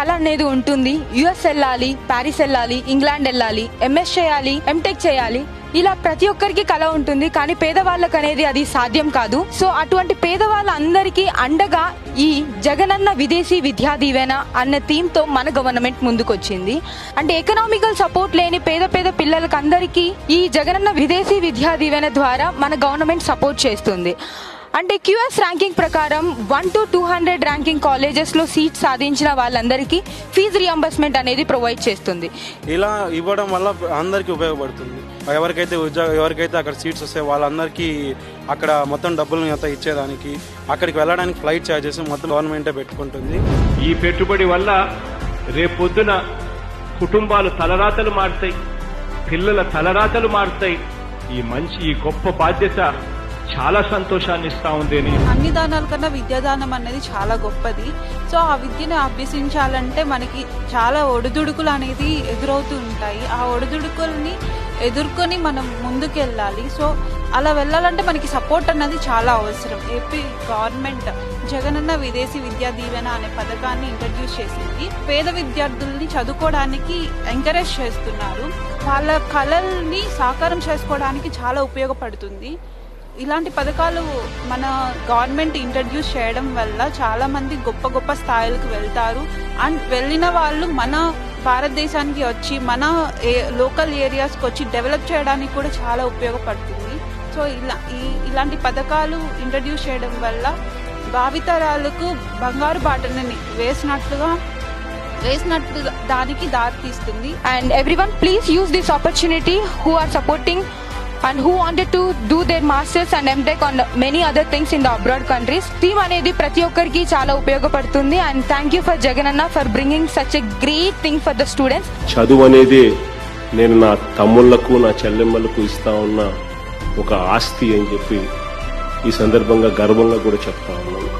కళ అనేది ఉంటుంది. యుఎస్ వెళ్ళాలి ప్యారిస్ వెళ్ళాలి ఇంగ్లాండ్ వెళ్ళాలి ఎంఎస్ చేయాలి ఎంటెక్ చేయాలి. ఇలా ప్రతి ఒక్కరికి కళ ఉంటుంది. కానీ పేదవాళ్ళకు అనేది అది సాధ్యం కాదు. సో అటువంటి పేదవాళ్ళందరికీ అండగా ఈ జగనన్న విదేశీ విద్యా దీవెన అన్న థీమ్తో మన గవర్నమెంట్ ముందుకొచ్చింది. అంటే ఎకనామికల్ సపోర్ట్ లేని పేద పేద పిల్లలకి అందరికీ ఈ జగనన్న విదేశీ విద్యా దీవెన ద్వారా మన గవర్నమెంట్ సపోర్ట్ చేస్తుంది. అంటే క్యూఎస్ ర్యాంకింగ్ ప్రకారం one to two hundred ranking కాలేజెస్లో సీట్ సాధించిన వాళ్ళందరికీ ఫీజు రియంబర్స్మెంట్ అనేది ప్రొవైడ్ చేస్తుంది. ఇలా ఇవ్వడం వల్ల అందరికీ ఉపయోగపడుతుంది. ఎవరికైతే ఉద్యోగ ఎవరికైతే అక్కడ సీట్స్ వస్తాయో వాళ్ళందరికీ అక్కడ మొత్తం డబ్బులు అంతా ఇచ్చేదానికి అక్కడికి వెళ్ళడానికి ఫ్లైట్ ఛార్జెస్ మొత్తం గవర్నమెంటే పెట్టుకుంటుంది. ఈ పెట్టుబడి వల్ల రేపొద్దున కుటుంబాలు తలరాతలు మారుతాయి పిల్లల తలరాతలు మారుతాయి. ఈ మంచి ఈ గొప్ప బాధ్యత చాలా సంతోషాన్ని ఇస్తా ఉంది అని. అన్ని దానాల కన్నా విద్యాదానం అనేది చాలా గొప్పది. సో ఆ విద్యను అభ్యసించాలంటే మనకి చాలా ఒడిదుడుకులు అనేది ఎదురవుతూ ఉంటాయి. ఆ ఒడిదుడుకుల్ని ఎదుర్కొని మనం ముందుకెళ్ళాలి. సో అలా వెళ్ళాలంటే మనకి సపోర్ట్ అన్నది చాలా అవసరం. ఏపీ గవర్నమెంట్ జగనన్న విదేశీ విద్యా దీవెన అనే పథకాన్ని ఇంట్రడ్యూస్ చేసింది. పేద విద్యార్థుల్ని చదువుకోవడానికి ఎంకరేజ్ చేస్తున్నారు. వాళ్ళ కళల్ని సాకారం చేసుకోవడానికి చాలా ఉపయోగపడుతుంది. ఇలాంటి పథకాలు మన గవర్నమెంట్ ఇంట్రడ్యూస్ చేయడం వల్ల చాలా మంది గొప్ప గొప్ప స్థాయిలకు వెళ్తారు. అండ్ వెళ్ళిన వాళ్ళు మన భారతదేశానికి వచ్చి మన లోకల్ ఏరియాస్కి వచ్చి డెవలప్ చేయడానికి కూడా చాలా ఉపయోగపడుతుంది. సో ఇలా ఈ ఇలాంటి పథకాలు ఇంట్రడ్యూస్ చేయడం వల్ల భావితరాలకు బంగారు బాటని వేసినట్లుగా వేసినట్లు దానికి దారితీస్తుంది. And everyone please use this opportunity who are supporting and who wanted to do their masters and MTech and many other things in the abroad countries theme అనేది ప్రతి ఒక్కరికి చాలా ఉపయోగపడుతుంది. And thank you for Jagan అన్న for bringing such a great thing for the students చదువు అనేది నేను నా తమ్ముళ్ళకు నా చెల్లెమ్మలకు ఇస్తా ఉన్న ఒక ఆస్తి అని చెప్పి ఈ సందర్భంగా గర్వంగా కూడా చెప్తా ఉన్నాను.